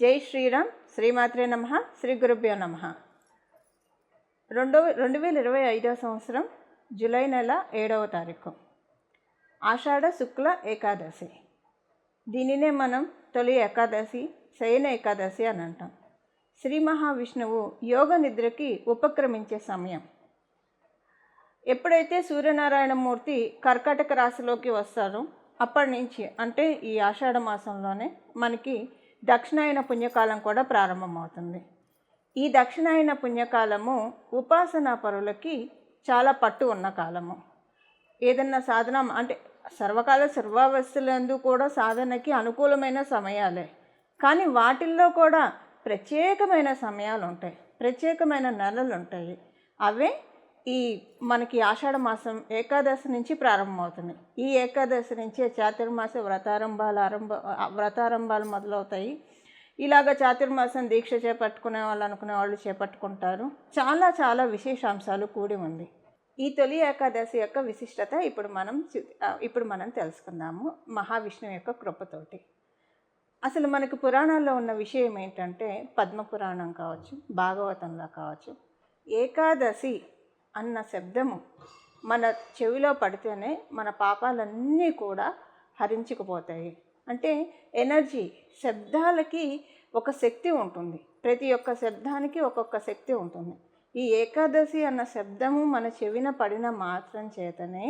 జై శ్రీరామ్ శ్రీమాత్రే నమ శ్రీ గురుభ్యో నమ. రెండో రెండు వేల ఇరవై ఐదవ సంవత్సరం జూలై నెల ఏడవ తారీఖు. ఆషాఢ శుక్ల ఏకాదశి. దీనినే మనం తొలి ఏకాదశి శయన ఏకాదశి అని అంటాం. శ్రీ మహావిష్ణువు యోగ నిద్రకి ఉపక్రమించే సమయం. ఎప్పుడైతే సూర్యనారాయణమూర్తి కర్కాటక రాశిలోకి వస్తారో అప్పటి నుంచి అంటే ఈ ఆషాఢ మాసంలోనే మనకి దక్షిణాయన పుణ్యకాలం కూడా ప్రారంభమవుతుంది. ఈ దక్షిణాయన పుణ్యకాలము ఉపాసనా పరులకి చాలా పట్టు ఉన్న కాలము. ఏదన్నా సాధన అంటే సర్వకాల సర్వావస్థలందు కూడా సాధనకి అనుకూలమైన సమయాలే. కానీ వాటిల్లో కూడా ప్రత్యేకమైన సమయాలు ఉంటాయి ప్రత్యేకమైన నెలలు ఉంటాయి అవే ఈ మనకి ఆషాఢ మాసం ఏకాదశి నుంచి ప్రారంభమవుతుంది. ఈ ఏకాదశి నుంచే చాతుర్మాస వ్రతారంభాలు ఆరంభ వ్రతారంభాలు మొదలవుతాయి. ఇలాగ చాతుర్మాసం దీక్ష చేపట్టుకునే వాళ్ళు అనుకునే వాళ్ళు చేపట్టుకుంటారు. చాలా చాలా విశేషాంశాలు కూడి ఉంది. ఈ తొలి ఏకాదశి యొక్క విశిష్టత ఇప్పుడు మనం ఇప్పుడు మనం తెలుసుకుందాము మహావిష్ణువు యొక్క కృపతోటి. అసలు మనకు పురాణాల్లో ఉన్న విషయం ఏంటంటే పద్మ పురాణం కావచ్చు భాగవతంలో కావచ్చు ఏకాదశి అన్న శబ్దము మన చెవిలో పడితేనే మన పాపాలన్నీ కూడా హరించుకుపోతాయి. అంటే ఎనర్జీ శబ్దాలకి ఒక శక్తి ఉంటుంది. ప్రతి ఒక్క శబ్దానికి ఒక్కొక్క శక్తి ఉంటుంది. ఈ ఏకాదశి అన్న శబ్దము మన చెవిన పడిన మాత్రం చేతనే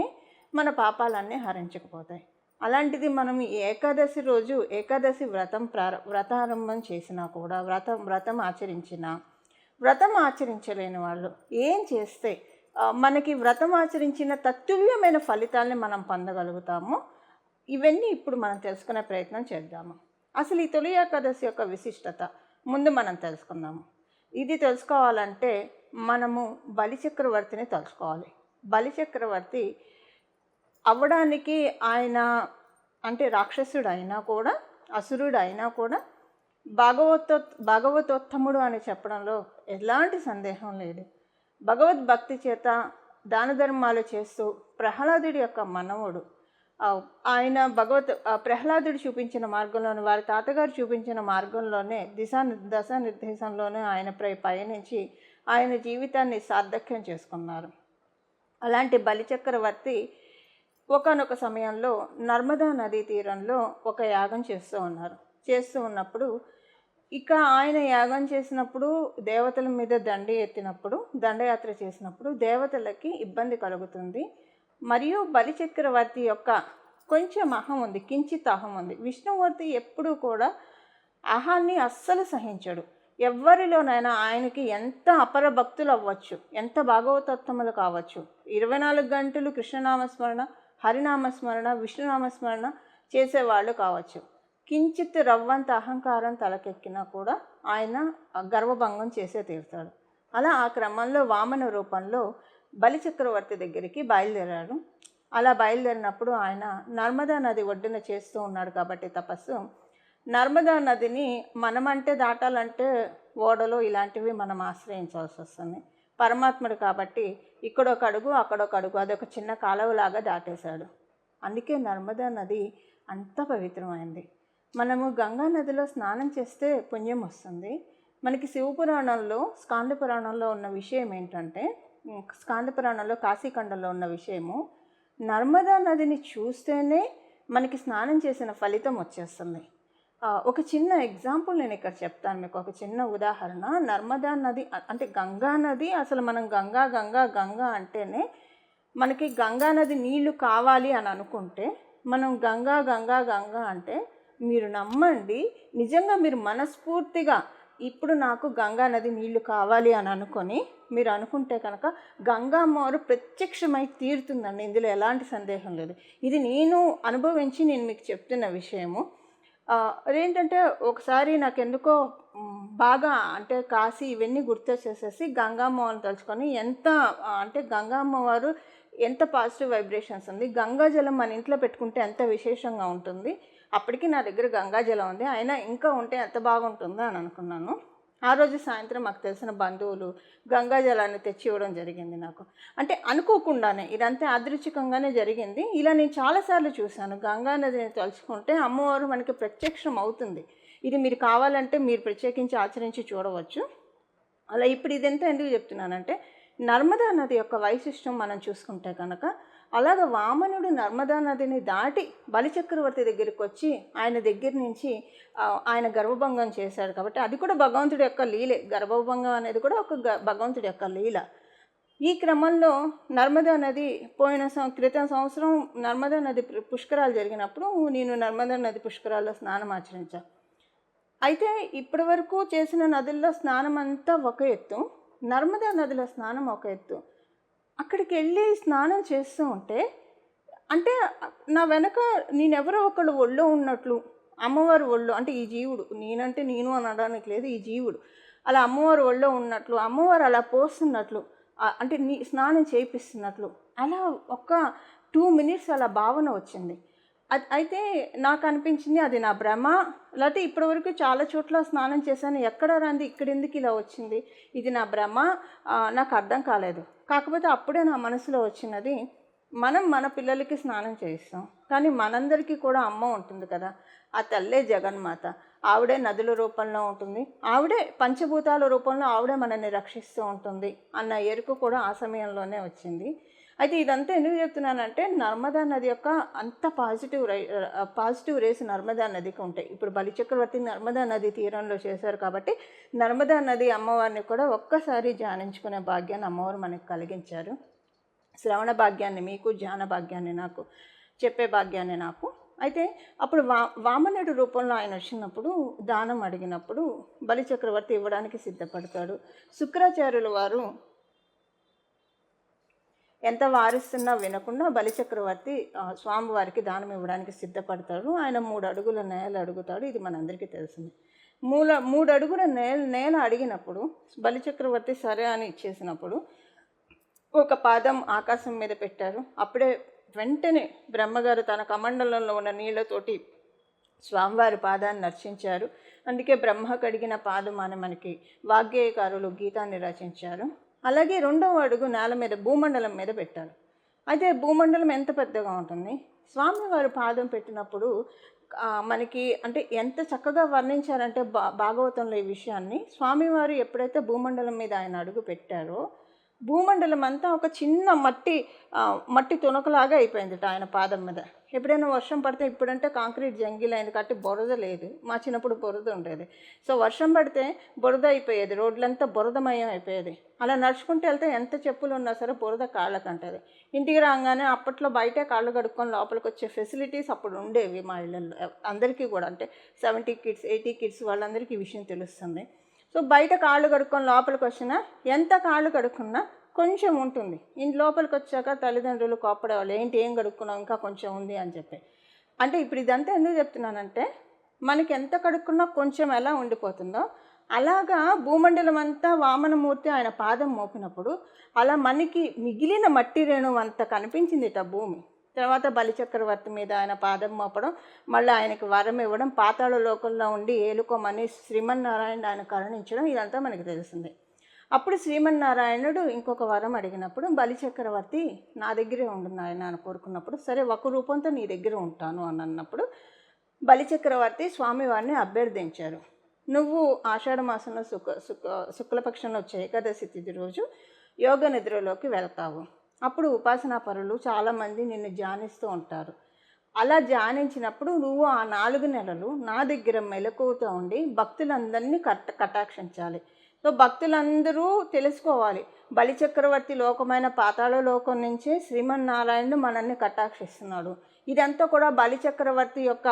మన పాపాలన్నీ హరించకపోతాయి. అలాంటిది మనం ఏకాదశి రోజు ఏకాదశి వ్రతం ప్రార వ్రతారంభం చేసినా కూడా వ్రతం వ్రతం ఆచరించినా వ్రతం ఆచరించలేని వాళ్ళు ఏం చేస్తే మనకి వ్రతం ఆచరించిన తత్తుల్యమైన ఫలితాల్ని మనం పొందగలుగుతాము. ఇవన్నీ ఇప్పుడు మనం తెలుసుకునే ప్రయత్నం చేద్దాము. అసలు ఈ తొలి ఏకాదశి యొక్క విశిష్టత ముందు మనం తెలుసుకుందాము. ఇది తెలుసుకోవాలంటే మనము బలిచక్రవర్తిని తెలుసుకోవాలి బలిచక్రవర్తి అవ్వడానికి ఆయన అంటే రాక్షసుడు అయినా కూడా అసురుడు అయినా కూడా భాగవతో భాగవతోత్తముడు అని చెప్పడంలో ఎలాంటి సందేహం లేదు. భగవద్భక్తి చేత దాన ధర్మాలు చేస్తూ ప్రహ్లాదుడి యొక్క మనవుడు. ఆయన భగవత్ ప్రహ్లాదుడు చూపించిన మార్గంలోనే వారి తాతగారు చూపించిన మార్గంలోనే దిశా దశా నిర్దేశంలోనే ఆయన పయనించి ఆయన జీవితాన్ని సార్థక్యం చేసుకున్నారు. అలాంటి బలిచక్రవర్తి ఒకనొక సమయంలో నర్మదా నదీ తీరంలో ఒక యాగం చేస్తూ ఉన్నారు. చేస్తూ ఉన్నప్పుడు ఇక ఆయన యాగం చేసినప్పుడు దేవతల మీద దండ ఎత్తినప్పుడు దండయాత్ర చేసినప్పుడు దేవతలకి ఇబ్బంది కలుగుతుంది. మరియు బలిచక్రవర్తి యొక్క కొంచెం అహం ఉంది కించిత్ అహం ఉంది. విష్ణుమూర్తి ఎప్పుడూ కూడా అహాన్ని అస్సలు సహించడు. ఎవరిలోనైనా ఆయనకి ఎంత అపర భక్తులు అవ్వచ్చు ఎంత భాగవతోత్తములు కావచ్చు. ఇరవై నాలుగు గంటలు కృష్ణనామస్మరణ హరినామస్మరణ విష్ణునామస్మరణ చేసేవాళ్ళు కావచ్చు. కించిత్ రవ్వంత అహంకారం తలకెక్కినా కూడా ఆయన గర్వభంగం చేసే తీరుతాడు. అలా ఆ క్రమంలో వామన రూపంలో బలిచక్రవర్తి దగ్గరికి బయలుదేరాడు. అలా బయలుదేరినప్పుడు ఆయన నర్మదా నది ఒడ్డున చేస్తూ ఉన్నాడు కాబట్టి తపస్సు. నర్మదా నదిని మనమంటే దాటాలంటే ఓడలు ఇలాంటివి మనం ఆశ్రయించాల్సి వస్తుంది. పరమాత్ముడు కాబట్టి ఇక్కడొక అడుగు అక్కడొక అడుగు అదొక చిన్న కాలువలాగా దాటేశాడు. అందుకే నర్మదా నది అంత పవిత్రమైంది. మనము గంగా నదిలో స్నానం చేస్తే పుణ్యం వస్తుంది. మనకి శివపురాణంలో స్కాంద పురాణంలో ఉన్న విషయం ఏంటంటే స్కాంద పురాణంలో కాశీఖండంలో ఉన్న విషయము నర్మదా నదిని చూస్తేనే మనకి స్నానం చేసిన ఫలితం వచ్చేస్తుంది. ఒక చిన్న ఎగ్జాంపుల్ నేను ఇక్కడ చెప్తాను మీకు. ఒక చిన్న ఉదాహరణ. నర్మదా నది అంటే గంగా నది అసలు మనం గంగా గంగా గంగా అంటేనే మనకి గంగా నది నీళ్ళు కావాలి అని అనుకుంటే మనం గంగా గంగా గంగా అంటే మీరు నమ్మండి. నిజంగా మీరు మనస్ఫూర్తిగా ఇప్పుడు నాకు గంగా నది నీళ్ళు కావాలి అని అనుకొని మీరు అనుకుంటే కనుక గంగా ప్రత్యక్షమై తీరుతుందండి. ఇందులో ఎలాంటి సందేహం లేదు. ఇది నేను అనుభవించి నేను మీకు చెప్తున్న విషయము. అదేంటంటే ఒకసారి నాకు ఎందుకో బాగా అంటే కాశీ ఇవన్నీ గుర్తొచ్చేసేసి గంగామ్మవారిని తలుచుకొని ఎంత అంటే గంగామ్మవారు ఎంత పాజిటివ్ వైబ్రేషన్స్ ఉంది గంగా జలం మన ఇంట్లో పెట్టుకుంటే ఎంత విశేషంగా ఉంటుంది అప్పటికి నా దగ్గర గంగాజలం ఉంది. అయినా ఇంకా ఉంటే ఎంత బాగుంటుందో అని అనుకున్నాను. ఆ రోజు సాయంత్రం మాకు తెలిసిన బంధువులు గంగాజలాన్ని తెచ్చి ఇవ్వడం జరిగింది నాకు. అంటే అనుకోకుండానే ఇదంతా యాదృచ్ఛికంగానే జరిగింది. ఇలా నేను చాలాసార్లు చూశాను. గంగా నదిని తలుచుకుంటే అమ్మవారు మనకి ప్రత్యక్షం అవుతుంది. ఇది మీరు కావాలంటే మీరు ప్రత్యేకించి ఆచరించి చూడవచ్చు. అలా ఇప్పుడు ఇదంతా ఎందుకు చెప్తున్నానంటే నర్మదా నది యొక్క వైశిష్టం మనం చూసుకుంటే కనుక అలాగ వామనుడు నర్మదా నదిని దాటి బలిచక్రవర్తి దగ్గరికి వచ్చి ఆయన దగ్గర నుంచి ఆయన గర్వభంగం చేశాడు కాబట్టి అది కూడా భగవంతుడి యొక్క లీలే. గర్భభంగం అనేది కూడా ఒక గ- భగవంతుడి యొక్క లీల. ఈ క్రమంలో నర్మదా నది పోయిన క్రితం సంవత్సరం నర్మదా నది పుష్కరాలు జరిగినప్పుడు నేను నర్మదా నది పుష్కరాల్లో స్నానం ఆచరించా. అయితే ఇప్పటి వరకు చేసిన నదుల్లో స్నానం అంతా ఒక ఎత్తు నర్మదా నదిలో స్నానం ఒక ఎత్తు. అక్కడికి వెళ్ళి స్నానం చేస్తూ ఉంటే అంటే నా వెనక నేనెవరో ఒకళ్ళు ఒళ్ళో ఉన్నట్లు అమ్మవారు ఒళ్ళు అంటే ఈ జీవుడు నేనంటే నేను అనడానికి లేదు ఈ జీవుడు. అలా అమ్మవారు ఒళ్ళో ఉన్నట్లు అమ్మవారు అలా పోస్తున్నట్లు అంటే నీ స్నానం చేయిస్తున్నట్లు అలా ఒక్క టూ మినిట్స్ అలా భావన వచ్చింది. అది అయితే నాకు అనిపించింది అది నా భ్రమ. లేకపోతే ఇప్పటివరకు చాలా చోట్ల స్నానం చేశాను. ఎక్కడ రంది ఇక్కడ ఎందుకు ఇలా వచ్చింది? ఇది నా భ్రమ. నాకు అర్థం కాలేదు. కాకపోతే అప్పుడే నా మనసులో వచ్చినది మనం మన పిల్లలకి స్నానం చేయిస్తాం. కానీ మనందరికీ కూడా అమ్మ ఉంటుంది కదా. ఆ తల్లే జగన్మాత. ఆవిడే నదుల రూపంలో ఉంటుంది. ఆవిడే పంచభూతాల రూపంలో ఆవిడే మనల్ని రక్షిస్తూ ఉంటుంది అన్న ఎరుకు కూడా ఆ సమయంలోనే వచ్చింది. అయితే ఇదంతా ఎందుకు చెప్తున్నానంటే నర్మదా నది యొక్క అంత positive ray positive rays Narmada నదికి ఉంటాయి. ఇప్పుడు బలిచక్రవర్తి నర్మదా నది తీరంలో చేశారు కాబట్టి నర్మదా నది అమ్మవారిని కూడా ఒక్కసారి ధ్యానించుకునే భాగ్యాన్ని అమ్మవారు మనకు కలిగించారు. శ్రవణ భాగ్యాన్ని మీకు ధ్యాన భాగ్యాన్ని నాకు చెప్పే భాగ్యాన్ని నాకు. అయితే అప్పుడు వా వామనుడి రూపంలో ఆయన వచ్చినప్పుడు దానం అడిగినప్పుడు బలిచక్రవర్తి ఇవ్వడానికి సిద్ధపడతాడు. శుక్రాచార్యుల వారు ఎంత వారిస్తున్నా వినకుండా బలిచక్రవర్తి స్వామివారికి దానం ఇవ్వడానికి సిద్ధపడతాడు. ఆయన మూడు అడుగుల నేల అడుగుతాడు. ఇది మనందరికీ తెలిసింది. మూల మూడు అడుగుల నేల నేల అడిగినప్పుడు బలిచక్రవర్తి సరే అని ఇచ్చేసినప్పుడు ఒక పాదం ఆకాశం మీద పెట్టారు. అప్పుడే వెంటనే బ్రహ్మగారు తన కమండలంలో ఉన్న నీళ్ళతోటి స్వామివారి పాదాన్ని నర్శించారు. అందుకే బ్రహ్మ కడిగిన పాదం అని మనకి వాగ్గేయకారులు గీతాన్ని రచించారు. అలాగే రెండవ అడుగు నేల మీద భూమండలం మీద పెట్టారు. అయితే భూమండలం ఎంత పెద్దగా ఉంటుంది? స్వామివారి పాదం పెట్టినప్పుడు మనకి అంటే ఎంత చక్కగా వర్ణించారంటే భా భాగవతంలో ఈ విషయాన్ని. స్వామివారు ఎప్పుడైతే భూమండలం మీద ఆయన అడుగు పెట్టారో భూమండలం అంతా ఒక చిన్న మట్టి మట్టి తునకలాగా అయిపోయింది ఆయన పాదం మీద. ఎప్పుడైనా వర్షం పడితే ఇప్పుడంటే కాంక్రీట్ జంగిల్ అయింది కాబట్టి బురద లేదు. మా చిన్నప్పుడు బురద ఉండేది. సో వర్షం పడితే బురద అయిపోయేది. రోడ్లంతా బురదమయం అయిపోయేది. అలా నడుచుకుంటూ వెళ్తే ఎంత చెప్పులు ఉన్నా సరే బురద కాళ్ళకు అంటది ఇంటికి రాగానే అప్పట్లో బయటే కాళ్ళు కడుక్కొని లోపలికి వచ్చే ఫెసిలిటీస్ అప్పుడు ఉండేవి మా ఇళ్ళల్లో. అందరికీ కూడా. అంటే సెవెంటీ కిడ్స్ ఎయిటీ కిడ్స్ వాళ్ళందరికీ ఈ విషయం తెలుస్తుంది. సో బయట కాళ్ళు కడుక్కొని లోపలికి వచ్చినా ఎంత కాళ్ళు కడుక్కున్నా కొంచెం ఉంటుంది. ఇంటి లోపలికి వచ్చాక తల్లిదండ్రులు కోపడేవాళ్ళు ఏంటి ఏం కడుక్కున్నావు? ఇంకా కొంచెం ఉంది అని చెప్పి. అంటే ఇప్పుడు ఇదంతా ఎందుకు చెప్తున్నానంటే మనకి ఎంత కడుక్కున్నా కొంచెం ఎలా ఉండిపోతుందో అలాగా భూమండలం అంతా వామనమూర్తి ఆయన పాదం మోపినప్పుడు అలా మనకి మిగిలిన మట్టి రేణువు అంత కనిపించిందిట భూమి. తర్వాత బలిచక్రవర్తి మీద ఆయన పాదం మోపడం మళ్ళీ ఆయనకి వరం ఇవ్వడం పాతాళ లోకంలో ఉండి ఏలుకోమని శ్రీమన్నారాయణ ఆయన కరుణించడం ఇదంతా మనకి తెలిసిందే అప్పుడు శ్రీమన్నారాయణుడు ఇంకొక వరం అడిగినప్పుడు బలిచక్రవర్తి నా దగ్గరే ఉండు నాయన అని కోరుకున్నప్పుడు సరే ఒక రూపంతో నీ దగ్గర ఉంటాను అని అన్నప్పుడు బలిచక్రవర్తి స్వామివారిని అభ్యర్థించారు. నువ్వు ఆషాఢ మాసంలో శుక్ల శుక్ల శుక్లపక్షంలో వచ్చే ఏకాదశి తిథి రోజు యోగ నిద్రలోకి వెళ్తావు. అప్పుడు ఉపాసనా పరులు చాలామంది నిన్ను ధ్యానిస్తూ ఉంటారు. అలా ధ్యానించినప్పుడు నువ్వు ఆ నాలుగు నెలలు నా దగ్గర మెలకువతో ఉండి భక్తులందరినీ కట్ కటాక్షించాలి. సో భక్తులందరూ తెలుసుకోవాలి. బలిచక్రవర్తి లోకమైన పాతాళ లోకం నుంచే శ్రీమన్నారాయణుడు మనల్ని కటాక్షిస్తున్నాడు. ఇదంతా కూడా బలిచక్రవర్తి యొక్క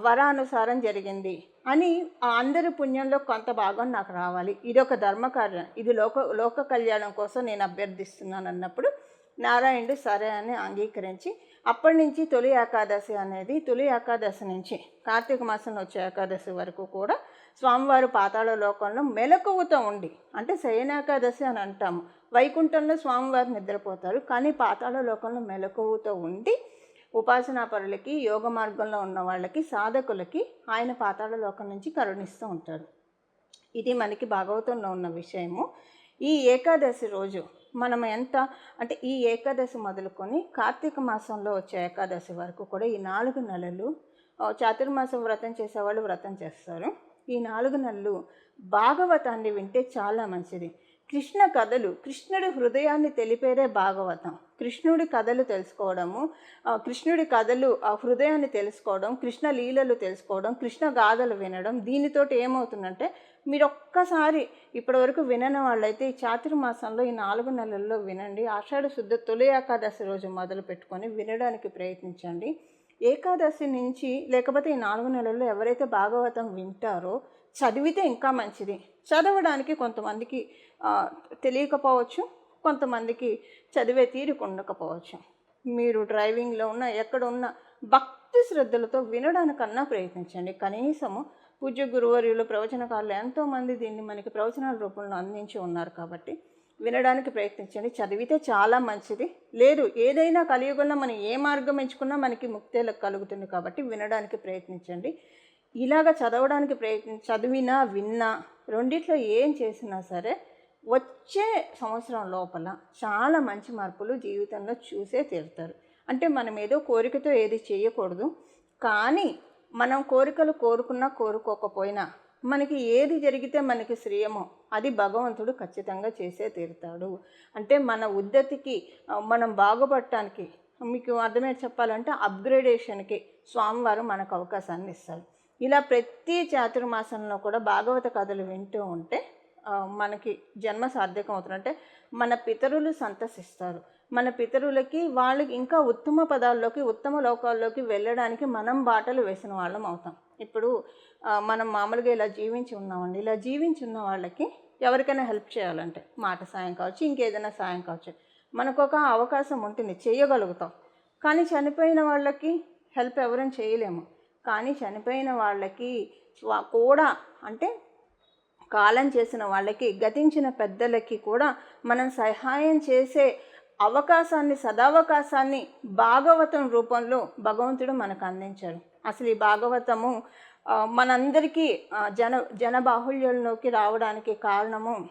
వరానుసారం జరిగింది అని ఆ అందరి పుణ్యంలో కొంత భాగం నాకు రావాలి. ఇది ఒక ధర్మకార్యం. ఇది లోక లోక కళ్యాణం కోసం నేను అభ్యర్థిస్తున్నాను అన్నప్పుడు నారాయణుడు సరే అని అంగీకరించి అప్పటి నుంచి తొలి ఏకాదశి అనేది తొలి ఏకాదశి నుంచి కార్తీక మాసంలో వచ్చే ఏకాదశి వరకు కూడా స్వామివారు పాతాళ లోకంలో మెలకువతో ఉండి అంటే శయనేకాదశి అని అంటాము. వైకుంఠంలో స్వామివారు నిద్రపోతారు కానీ పాతాళ లోకంలో మెలకువతో ఉండి ఉపాసనాపరులకి యోగ మార్గంలో ఉన్న వాళ్ళకి సాధకులకి ఆయన పాతాళ లోకం నుంచి కరుణిస్తూ ఉంటారు. ఇది మనకి భాగవతంలో ఉన్న విషయము. ఈ ఏకాదశి రోజు మనం ఎంత అంటే ఈ ఏకాదశి మొదలుకొని కార్తీక మాసంలో వచ్చే ఏకాదశి వరకు కూడా ఈ నాలుగు నెలలు చాతుర్మాసం వ్రతం చేసేవాళ్ళు వ్రతం చేస్తారు. ఈ నాలుగు నెలలు భాగవతాన్ని వింటే చాలా మంచిది. కృష్ణ కథలు కృష్ణుడి హృదయాన్ని తెలిపేదే భాగవతం. కృష్ణుడి కథలు తెలుసుకోవడము ఆ, కృష్ణుడి కథలు ఆ హృదయాన్ని తెలుసుకోవడం కృష్ణ లీలలు తెలుసుకోవడం కృష్ణ గాథలు వినడం దీనితోటి ఏమవుతుందంటే మీరు ఒక్కసారి ఇప్పటివరకు వినని వాళ్ళైతే ఈ చాతుర్మాసంలో ఈ నాలుగు నెలల్లో వినండి. ఆషాఢ శుద్ధ తొలి ఏకాదశి రోజు మొదలు పెట్టుకొని వినడానికి ప్రయత్నించండి. ఏకాదశి నుంచి లేకపోతే ఈ నాలుగు నెలల్లో ఎవరైతే భాగవతం వింటారో చదివితే ఇంకా మంచిది. చదవడానికి కొంతమందికి తెలియకపోవచ్చు కొంతమందికి చదివే తీరిక ఉండకపోవచ్చు. మీరు డ్రైవింగ్లో ఉన్న ఎక్కడ ఉన్న భక్తి శ్రద్ధలతో వినడానికన్నా ప్రయత్నించండి. కనీసము పూజ్య గురువర్యులు ప్రవచనకారులు ఎంతోమంది దీన్ని మనకి ప్రవచనాల రూపంలో అందించి ఉన్నారు కాబట్టి వినడానికి ప్రయత్నించండి. చదివితే చాలా మంచిది. లేదు ఏదైనా కలియుగంలో మనం ఏ మార్గం ఎంచుకున్నా మనకి ముక్తే కలుగుతుంది కాబట్టి వినడానికి ప్రయత్నించండి. ఇలాగ చదవడానికి ప్రయత్ని చదివినా విన్నా రెండిట్లో ఏం చేసినా సరే వచ్చే సంవత్సరం లోపల చాలా మంచి మార్పులు జీవితంలో చూసే తీరుతారు. అంటే మనం ఏదో కోరికతో ఏది చేయకూడదు. కానీ మనం కోరికలు కోరుకున్నా కోరుకోకపోయినా మనకి ఏది జరిగితే మనకి శ్రేయమో అది భగవంతుడు ఖచ్చితంగా చేసే తీరుతాడు. అంటే మన ఉద్ధతికి మనం బాగుపడటానికి మీకు అర్థమే చెప్పాలంటే అప్గ్రేడేషన్కి స్వామివారు మనకు అవకాశాన్ని ఇస్తారు. ఇలా ప్రతి చాతుర్మాసంలో కూడా భాగవత కథలు వింటూ ఉంటే మనకి జన్మ సార్థకం అవుతుంది అంటే మన పితరులు సంతసిస్తారు. మన పితరులకి వాళ్ళకి ఇంకా ఉత్తమ పదాల్లోకి ఉత్తమ లోకాల్లోకి వెళ్ళడానికి మనం బాటలు వేసిన వాళ్ళం అవుతాం. ఇప్పుడు మనం మామూలుగా ఇలా జీవించి ఉన్నామండి. ఇలా జీవించి ఉన్న వాళ్ళకి ఎవరికైనా హెల్ప్ చేయాలంటే మాట సాయం కావచ్చు ఇంకేదైనా సాయం కావచ్చు. మనకు ఒక అవకాశం ఉంటుంది చేయగలుగుతాం. కానీ చనిపోయిన వాళ్ళకి హెల్ప్ ఎవరైనా చేయలేము. కానీ చనిపోయిన వాళ్ళకి కూడా అంటే కాలం చేసిన వాళ్ళకి గతించిన పెద్దలకి కూడా మనం సహాయం చేసే అవకాశాన్ని సదావకాశాన్ని భాగవతం రూపంలో భగవంతుడు మనకు అందించాడు. అసలు ఈ భాగవతము మనందరికీ జన జన బాహుళ్యంలోకి రావడానికి కారణము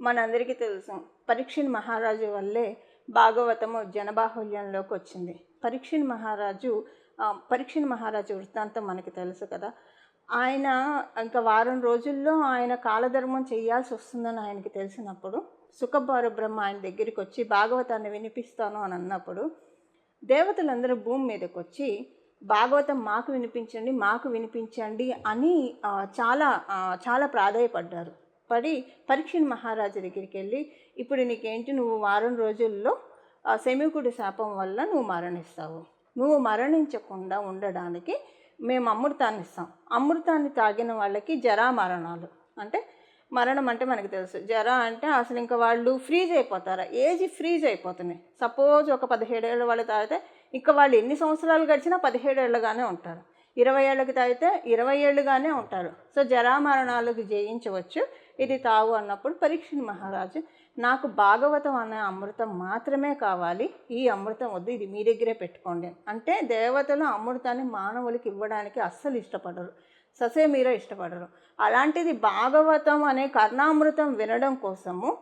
మనందరికీ తెలుసు. పరీక్షణ్ మహారాజు వల్లే భాగవతము జనబాహుల్యంలోకి వచ్చింది. పరీక్షణ్ మహారాజు పరీక్షణ్ మహారాజు వృత్తాంతం మనకి తెలుసు కదా. ఆయన ఇంకా వారం రోజుల్లో ఆయన కాలధర్మం చేయాల్సి వస్తుందని ఆయనకి తెలిసినప్పుడు సుఖభార బ్రహ్మ ఆయన దగ్గరికి వచ్చి భాగవతాన్ని వినిపిస్తాను అని అన్నప్పుడు దేవతలందరూ భూమి మీదకి వచ్చి భాగవతం మాకు వినిపించండి మాకు వినిపించండి అని చాలా చాలా ప్రాధాయపడ్డారు. పడి పరీక్షణ్ మహారాజు దగ్గరికి వెళ్ళి ఇప్పుడు నీకేంటి నువ్వు వారం రోజుల్లో సెమికుడి శాపం వల్ల నువ్వు మరణిస్తావు. నువ్వు మరణించకుండా ఉండడానికి మేము అమృతాన్ని ఇస్తాం అమృతాన్ని తాగిన వాళ్ళకి జరా మరణాలు. అంటే మరణం అంటే మనకు తెలుసు. జర అంటే అసలు ఇంకా వాళ్ళు ఫ్రీజ్ అయిపోతారా? ఏజ్ ఫ్రీజ్ అయిపోతున్నాయి. సపోజ్ ఒక పదిహేడేళ్ళ వాళ్ళు తాగితే ఇంకా వాళ్ళు ఎన్ని సంవత్సరాలు గడిచినా పదిహేడేళ్ళగానే ఉంటారు. ఇరవై ఏళ్ళకి తాగితే ఇరవై ఏళ్ళుగానే ఉంటారు. సో జరామరణాలకు జయించవచ్చు. ఇది తాగు అన్నప్పుడు పరీక్ష మహారాజు నాకు భాగవతం అనే అమృతం మాత్రమే కావాలి. ఈ అమృతం వద్దు ఇది మీ దగ్గరే పెట్టుకోండి. అంటే దేవతలు అమృతాన్ని మానవులకి ఇవ్వడానికి అస్సలు ఇష్టపడరు. ససే మీరే ఇష్టపడరు. అలాంటిది భాగవతం అనే కర్ణామృతం వినడం కోసము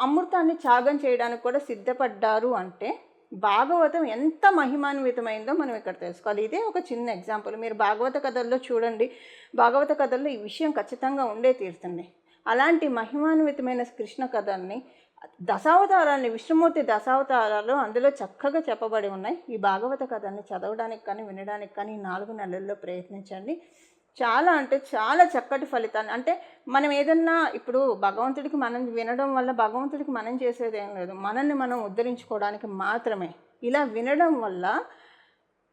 అమృతాన్ని త్యాగం చేయడానికి కూడా సిద్ధపడ్డారు అంటే భాగవతం ఎంత మహిమాన్వితమైందో మనం ఇక్కడ తెలుసుకోవాలి. ఇదే ఒక చిన్న ఎగ్జాంపుల్. మీరు భాగవత కథల్లో చూడండి. భాగవత కథల్లో ఈ విషయం ఖచ్చితంగా ఉండే తీరుతుంది. అలాంటి మహిమాన్వితమైన కృష్ణ కథల్ని దశావతారాన్ని విష్ణుమూర్తి దశావతారాలు అందులో చక్కగా చెప్పబడి ఉన్నాయి. ఈ భాగవత కథల్ని చదవడానికి కానీ వినడానికి కానీ నాలుగు నెలల్లో ప్రయత్నించండి. చాలా అంటే చాలా చక్కటి ఫలితాన్ని అంటే మనం ఏదన్నా ఇప్పుడు భగవంతుడికి మనం వినడం వల్ల భగవంతుడికి మనం చేసేది ఏం లేదు. మనల్ని మనం ఉద్ధరించుకోవడానికి మాత్రమే. ఇలా వినడం వల్ల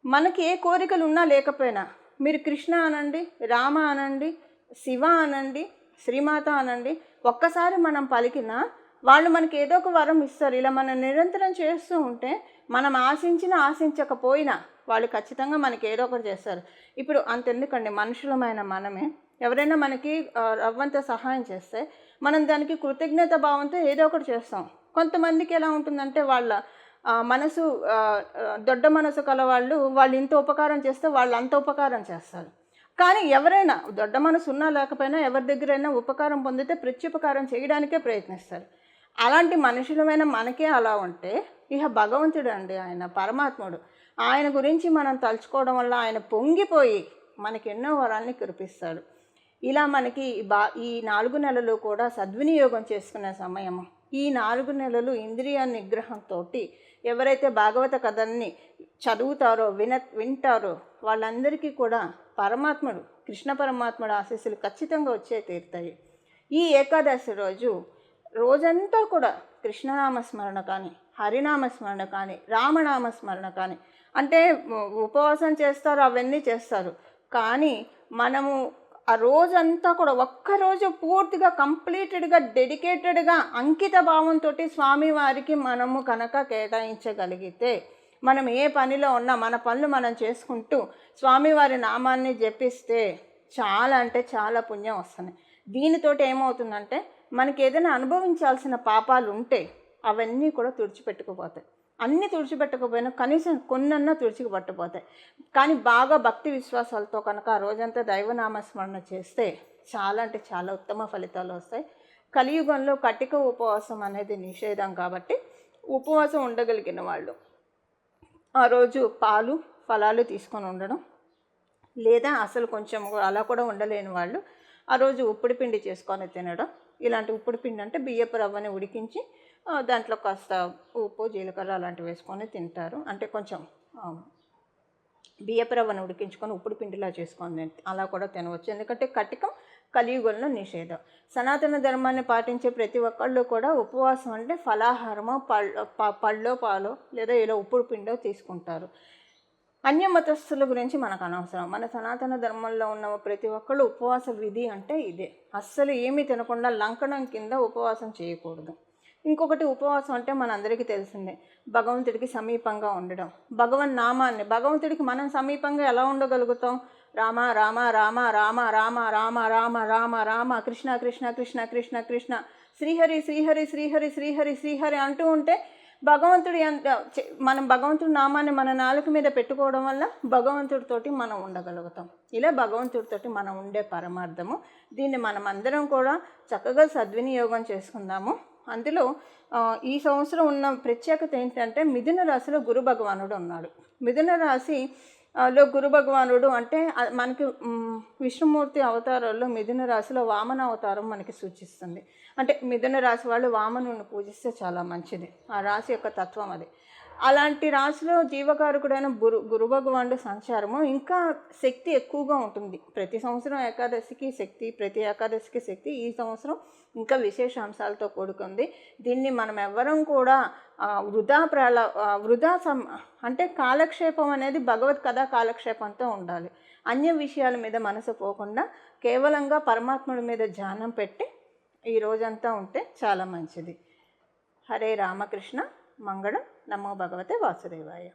మనకి ఏ కోరికలు ఉన్నా లేకపోయినా మీరు కృష్ణ అనండి రామ అనండి శివ అనండి శ్రీమాత అనండి ఒక్కసారి మనం పలికినా వాళ్ళు మనకి ఏదో ఒక వరం ఇస్తారు. ఇలా మనం నిరంతరం చేస్తూ ఉంటే మనం ఆశించిన ఆశించకపోయినా వాళ్ళు ఖచ్చితంగా మనకి ఏదో ఒకటి చేస్తారు. ఇప్పుడు అంతెందుకండి మనుషులమైన మనమే. ఎవరైనా మనకి రవ్వంత సహాయం చేస్తే మనం దానికి కృతజ్ఞత భావంతో ఏదో ఒకటి చేస్తాం. కొంతమందికి ఎలా ఉంటుందంటే వాళ్ళ మనసు దొడ్డ మనసు కల వాళ్ళు వాళ్ళు ఇంత ఉపకారం చేస్తే వాళ్ళు అంత ఉపకారం చేస్తారు. కానీ ఎవరైనా దొడ్డ మనసు ఉన్నా లేకపోయినా ఎవరి దగ్గరైనా ఉపకారం పొందితే ప్రత్యుపకారం చేయడానికే ప్రయత్నిస్తారు. అలాంటి మనుషులమైన మనకే అలా ఉంటే ఇహ భగవంతుడు అండి ఆయన పరమాత్ముడు. ఆయన గురించి మనం తలుచుకోవడం వల్ల ఆయన పొంగిపోయి మనకి ఎన్నో వరాల్ని కురిపిస్తాడు. ఇలా మనకి బా ఈ నాలుగు నెలలు కూడా సద్వినియోగం చేసుకునే సమయం ఈ నాలుగు నెలలు ఇంద్రియ నిగ్రహంతో ఎవరైతే భాగవత కథల్ని చదువుతారో విన వింటారో వాళ్ళందరికీ కూడా పరమాత్ముడు కృష్ణ పరమాత్ముడు ఆశీస్సులు ఖచ్చితంగా వచ్చే తీరుతాయి. ఈ ఏకాదశి రోజు రోజంతా కూడా కృష్ణనామ స్మరణ కానీ హరినామ స్మరణ కానీ రామనామ స్మరణ కానీ అంటే ఉపవాసం చేస్తారు అవన్నీ చేస్తారు. కానీ మనము ఆ రోజంతా కూడా ఒక్కరోజు పూర్తిగా కంప్లీటెడ్గా డెడికేటెడ్గా అంకిత భావంతో స్వామివారికి మనము కనుక కేటాయించగలిగితే మనం ఏ పనిలో ఉన్నా మన పనులు మనం చేసుకుంటూ స్వామివారి నామాన్ని జపిస్తే చాలా అంటే చాలా పుణ్యం వస్తుంది. దీనితోటి ఏమవుతుందంటే మనకి ఏదైనా అనుభవించాల్సిన పాపాలు ఉంటే అవన్నీ కూడా తుడిచిపెట్టుకుపోతాయి. అన్నీ తుడిచిపెట్టకపోయినా కనీసం కొన్నన్నా తుడిచిపట్టపోతాయి కానీ బాగా భక్తి విశ్వాసాలతో కనుక ఆ రోజంతా దైవనామస్మరణ చేస్తే చాలా అంటే చాలా ఉత్తమ ఫలితాలు వస్తాయి. కలియుగంలో కటిక ఉపవాసం అనేది నిషేధం కాబట్టి ఉపవాసం ఉండగలిగిన వాళ్ళు ఆ రోజు పాలు ఫలాలు తీసుకొని ఉండడం లేదా అసలు కొంచెం అలా కూడా ఉండలేని వాళ్ళు ఆ రోజు ఉప్పుడు పిండి చేసుకొని తినడం. ఇలాంటి ఉప్పుడు పిండి అంటే బియ్యపు రవ్వని ఉడికించి దాంట్లో కాస్త ఉప్పు జీలకర్ర అలాంటివి వేసుకొని తింటారు. అంటే కొంచెం బియ్యప్రవ్వను ఉడికించుకొని ఉప్పుడు పిండిలా చేసుకొని అలా కూడా తినవచ్చు. ఎందుకంటే కటికం కలియుగంలో నిషేధం. సనాతన ధర్మాన్ని పాటించే ప్రతి ఒక్కళ్ళు కూడా ఉపవాసం అంటే ఫలాహారమో పళ్ళ ప- పళ్ళో పాలో లేదా ఇలా ఉప్పుడు పిండో తీసుకుంటారు. అన్య మతస్థుల గురించి మనకు అనవసరం. మన సనాతన ధర్మంలో ఉన్న ప్రతి ఒక్కళ్ళు ఉపవాస విధి అంటే ఇదే. అస్సలు ఏమీ తినకుండా లంకణం కింద ఉపవాసం చేయకూడదు. ఇంకొకటి ఉపవాసం అంటే మనందరికీ తెలిసిందే భగవంతుడికి సమీపంగా ఉండడం. భగవన్ నామాన్ని భగవంతుడికి మనం సమీపంగా ఎలా ఉండగలుగుతాం? రామ రామ రామ రామ రామ రామ రామ రామ రామ కృష్ణ కృష్ణ కృష్ణ కృష్ణ కృష్ణ శ్రీహరి శ్రీహరి శ్రీహరి శ్రీహరి శ్రీహరి అంటూ ఉంటే భగవంతుడి మనం భగవంతుడి నామాన్ని మన నాలుక మీద పెట్టుకోవడం వల్ల భగవంతుడితోటి మనం ఉండగలుగుతాం. ఇలా భగవంతుడితోటి మనం ఉండే పరమార్థము. దీన్ని మనం అందరం కూడా చక్కగా సద్వినియోగం చేసుకుందాము. అందులో ఈ సంవత్సరం ఉన్న ప్రత్యేకత ఏంటంటే మిథున రాశిలో గురు భగవానుడు ఉన్నాడు. మిథున రాశి లో గురు భగవానుడు అంటే మనకి విష్ణుమూర్తి అవతారాల్లో మిథున రాశిలో వామన అవతారం మనకి సూచిస్తుంది. అంటే మిథున రాశి వాళ్ళు వామనుని పూజిస్తే చాలా మంచిది. ఆ రాశి యొక్క తత్వం అది. అలాంటి రాశిలో జీవకారకుడైన గురు గురు భగవానుడు సంచారము ఇంకా శక్తి ఎక్కువగా ఉంటుంది. ప్రతి సంవత్సరం ఏకాదశికి శక్తి ప్రతి ఏకాదశికి శక్తి ఈ సంవత్సరం ఇంకా విశేష అంశాలతో కూడుకుంది. దీన్ని మనం ఎవ్వరం కూడా వృధా ప్రలా వృధా సం అంటే కాలక్షేపం అనేది భగవత్ కథా కాలక్షేపంతో ఉండాలి. అన్య విషయాల మీద మనసు పోకుండా కేవలంగా పరమాత్ముడి మీద ధ్యానం పెట్టి ఈ రోజంతా ఉంటే చాలా మంచిది. హరే రామకృష్ణ. మంగళం నమో భగవతే వాసుదేవాయ